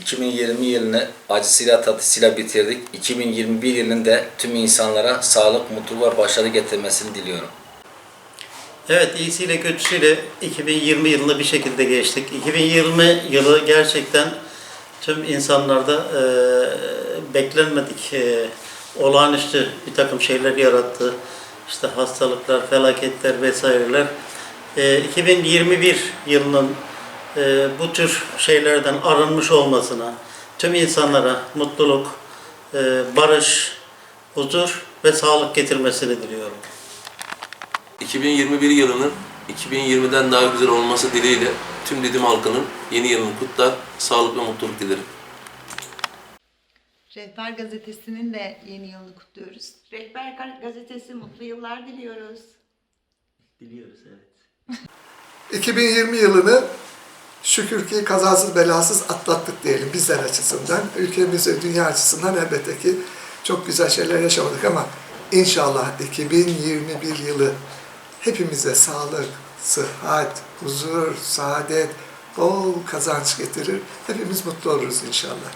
2020 yılını acısıyla tatısıyla bitirdik. 2021 yılında tüm insanlara sağlık, mutluluk ve başarı getirmesini diliyorum. Evet iyisiyle kötüsüyle 2020 yılını bir şekilde geçtik. 2020 yılı gerçekten tüm insanlarda e, beklenmedik e, olağanüstü bir takım şeyler yarattı. İşte hastalıklar, felaketler vesaireler. E, 2021 yılının e, bu tür şeylerden arınmış olmasına, tüm insanlara mutluluk, e, barış, huzur ve sağlık getirmesini diliyorum. 2021 yılının 2020'den daha güzel olması dileğiyle tüm Didim halkının yeni yılını kutlar, sağlık ve mutluluk dilerim. Rehber Gazetesi'nin de yeni yılını kutluyoruz. Rehber Ga- Gazetesi mutlu yıllar diliyoruz. Diliyoruz evet. 2020 yılını şükür ki kazasız belasız atlattık diyelim bizler açısından. Ülkemiz ve dünya açısından elbette ki çok güzel şeyler yaşamadık ama inşallah 2021 yılı hepimize sağlık, sıhhat, huzur, saadet, bol kazanç getirir. Hepimiz mutlu oluruz inşallah.